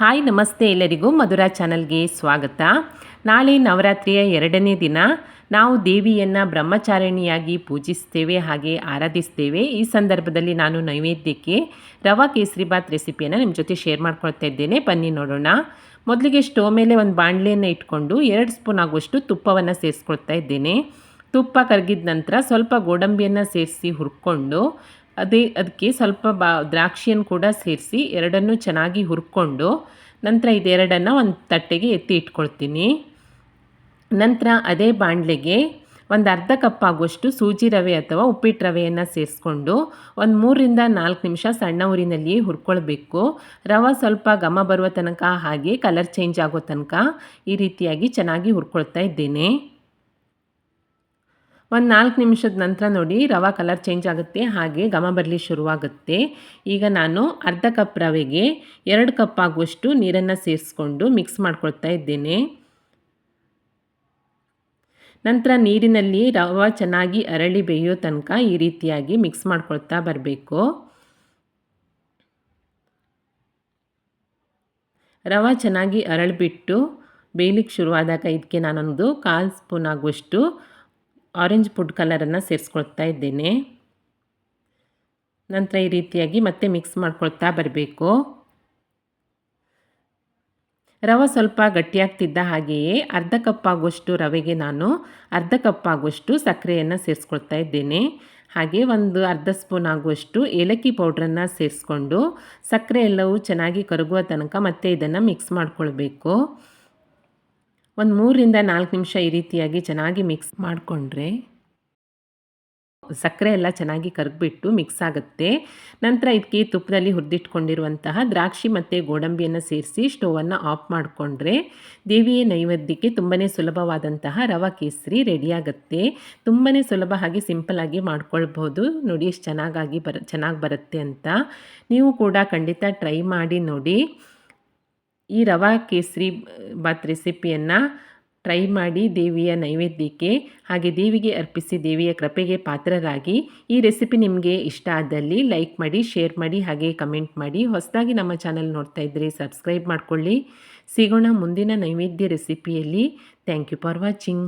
Hi, ನಮಸ್ತೆ ಎಲ್ಲರಿಗೂ ಮಧುರಾ ಚಾನಲ್ಗೆ ಸ್ವಾಗತ. ನಾಳೆ ನವರಾತ್ರಿಯ ಎರಡನೇ ದಿನ. ನಾವು ದೇವಿಯನ್ನು ಬ್ರಹ್ಮಚಾರಿಣಿಯಾಗಿ ಪೂಜಿಸ್ತೇವೆ, ಹಾಗೆ ಆರಾಧಿಸ್ತೇವೆ. ಈ ಸಂದರ್ಭದಲ್ಲಿ ನಾನು ನೈವೇದ್ಯಕ್ಕೆ ರವಾ ಕೇಸರಿಬಾತ್ ರೆಸಿಪಿಯನ್ನು ನಿಮ್ಮ ಜೊತೆ ಶೇರ್ ಮಾಡ್ಕೊಳ್ತಾ ಇದ್ದೇನೆ. ಬನ್ನಿ ನೋಡೋಣ. ಮೊದಲಿಗೆ ಸ್ಟೋವ್ ಮೇಲೆ ಒಂದು ಬಾಣಲೆಯನ್ನು ಇಟ್ಕೊಂಡು ಎರಡು ಸ್ಪೂನ್ ಆಗುವಷ್ಟು ತುಪ್ಪವನ್ನು ಸೇರಿಸ್ಕೊಳ್ತಾ ಇದ್ದೇನೆ. ತುಪ್ಪ ಕರಗಿದ ನಂತರ ಸ್ವಲ್ಪ ಗೋಡಂಬಿಯನ್ನು ಸೇರಿಸಿ ಹುರ್ಕೊಂಡು ಅದೇ ಅದಕ್ಕೆ ಸ್ವಲ್ಪ ಬಾ ದ್ರಾಕ್ಷಿಯನ್ನು ಕೂಡ ಸೇರಿಸಿ ಎರಡನ್ನೂ ಚೆನ್ನಾಗಿ ಹುರ್ಕೊಂಡು ನಂತರ ಇದೆರಡನ್ನು ಒಂದು ತಟ್ಟೆಗೆ ಎತ್ತಿ ಇಟ್ಕೊಳ್ತೀನಿ. ನಂತರ ಅದೇ ಬಾಣಲೆಗೆ ಒಂದು ಅರ್ಧ ಕಪ್ ಆಗುವಷ್ಟು ಸೂಜಿ ರವೆ ಅಥವಾ ಉಪ್ಪಿಟ್ಟು ರವೆಯನ್ನು ಸೇರಿಸ್ಕೊಂಡು ಒಂದು ಮೂರರಿಂದ ನಾಲ್ಕು ನಿಮಿಷ ಸಣ್ಣ ಊರಿನಲ್ಲಿಯೇ ಹುರ್ಕೊಳ್ಬೇಕು. ರವೆ ಸ್ವಲ್ಪ ಘಮ ಬರುವ ತನಕ ಹಾಗೆ ಕಲರ್ ಚೇಂಜ್ ಆಗೋ ತನಕ ಈ ರೀತಿಯಾಗಿ ಚೆನ್ನಾಗಿ ಹುರ್ಕೊಳ್ತಾ ಇದ್ದೇನೆ. ಒಂದು ನಾಲ್ಕು ನಿಮಿಷದ ನಂತರ ನೋಡಿ ರವೆ ಕಲರ್ ಚೇಂಜ್ ಆಗುತ್ತೆ, ಹಾಗೆ ಘಮ ಬರಲಿ ಶುರುವಾಗುತ್ತೆ. ಈಗ ನಾನು ಅರ್ಧ ಕಪ್ ರವೆಗೆ ಎರಡು ಕಪ್ ಆಗುವಷ್ಟು ನೀರನ್ನು ಸೇರಿಸ್ಕೊಂಡು ಮಿಕ್ಸ್ ಮಾಡ್ಕೊಳ್ತಾ ಇದ್ದೇನೆ. ನಂತರ ನೀರಿನಲ್ಲಿ ರವೆ ಚೆನ್ನಾಗಿ ಅರಳಿ ಬೇಯೋ ತನಕ ಈ ರೀತಿಯಾಗಿ ಮಿಕ್ಸ್ ಮಾಡ್ಕೊಳ್ತಾ ಬರಬೇಕು. ರವೆ ಚೆನ್ನಾಗಿ ಅರಳಿಬಿಟ್ಟು ಬೇಯಲಿಕ್ಕೆ ಶುರುವಾದಾಗ ಇದಕ್ಕೆ ನಾನೊಂದು ಕಾಲು ಸ್ಪೂನ್ ಆಗುವಷ್ಟು ಆರೆಂಜ್ ಫುಡ್ ಕಲರನ್ನು ಸೇರಿಸ್ಕೊಳ್ತಾ ಇದ್ದೇನೆ. ನಂತರ ಈ ರೀತಿಯಾಗಿ ಮತ್ತೆ ಮಿಕ್ಸ್ ಮಾಡ್ಕೊಳ್ತಾ ಬರಬೇಕು. ರವೆ ಸ್ವಲ್ಪ ಗಟ್ಟಿಯಾಗ್ತಿದ್ದ ಹಾಗೆಯೇ ಅರ್ಧ ಕಪ್ ಆಗುವಷ್ಟು ರವೆಗೆ ನಾನು ಅರ್ಧ ಕಪ್ ಆಗುವಷ್ಟು ಸಕ್ಕರೆಯನ್ನು ಸೇರಿಸ್ಕೊಳ್ತಾ ಇದ್ದೇನೆ. ಹಾಗೆ ಒಂದು ಅರ್ಧ ಸ್ಪೂನ್ ಆಗುವಷ್ಟು ಏಲಕ್ಕಿ ಪೌಡ್ರನ್ನು ಸೇರಿಸ್ಕೊಂಡು ಸಕ್ಕರೆ ಎಲ್ಲವೂ ಚೆನ್ನಾಗಿ ಕರಗುವ ತನಕ ಮತ್ತೆ ಇದನ್ನು ಮಿಕ್ಸ್ ಮಾಡ್ಕೊಳ್ಬೇಕು. ಒಂದು ಮೂರರಿಂದ ನಾಲ್ಕು ನಿಮಿಷ ಈ ರೀತಿಯಾಗಿ ಚೆನ್ನಾಗಿ ಮಿಕ್ಸ್ ಮಾಡಿಕೊಂಡ್ರೆ ಸಕ್ಕರೆ ಎಲ್ಲ ಚೆನ್ನಾಗಿ ಕರಗಿಬಿಟ್ಟು ಮಿಕ್ಸ್ ಆಗುತ್ತೆ. ನಂತರ ಇದಕ್ಕೆ ತುಪ್ಪದಲ್ಲಿ ಹುರಿದಿಟ್ಕೊಂಡಿರುವಂತಹ ದ್ರಾಕ್ಷಿ ಮತ್ತು ಗೋಡಂಬಿಯನ್ನು ಸೇರಿಸಿ ಸ್ಟೋವನ್ನು ಆಫ್ ಮಾಡಿಕೊಂಡ್ರೆ ದೇವಿಯ ನೈವೇದ್ಯಕ್ಕೆ ತುಂಬಾ ಸುಲಭವಾದಂತಹ ರವ ಕೇಸರಿ ರೆಡಿಯಾಗುತ್ತೆ ತುಂಬಾ ಸುಲಭ ಹಾಗೆ ಸಿಂಪಲಾಗಿ ಮಾಡ್ಕೊಳ್ಬೋದು. ನೋಡಿ ಎಷ್ಟು ಚೆನ್ನಾಗಾಗಿ ಬರ, ಚೆನ್ನಾಗಿ ಬರುತ್ತೆ ಅಂತ. ನೀವು ಕೂಡ ಖಂಡಿತ ಟ್ರೈ ಮಾಡಿ ನೋಡಿ. ಈ ರವಾ ಕೇಸರಿ ಬಾತ್ ರೆಸಿಪಿಯನ್ನು ಟ್ರೈ ಮಾಡಿ ದೇವಿಯ ನೈವೇದ್ಯಕ್ಕೆ, ಹಾಗೆ ದೇವಿಗೆ ಅರ್ಪಿಸಿ ದೇವಿಯ ಕೃಪೆಗೆ ಪಾತ್ರರಾಗಿ. ಈ ರೆಸಿಪಿ ನಿಮಗೆ ಇಷ್ಟ ಆದಲ್ಲಿ ಲೈಕ್ ಮಾಡಿ, ಶೇರ್ ಮಾಡಿ, ಹಾಗೆ ಕಮೆಂಟ್ ಮಾಡಿ. ಹೊಸದಾಗಿ ನಮ್ಮ ಚಾನಲ್ ನೋಡ್ತಾ ಇದ್ದರೆ ಸಬ್ಸ್ಕ್ರೈಬ್ ಮಾಡಿಕೊಳ್ಳಿ. ಸಿಗೋಣ ಮುಂದಿನ ನೈವೇದ್ಯ ರೆಸಿಪಿಯಲ್ಲಿ. Thank you for watching.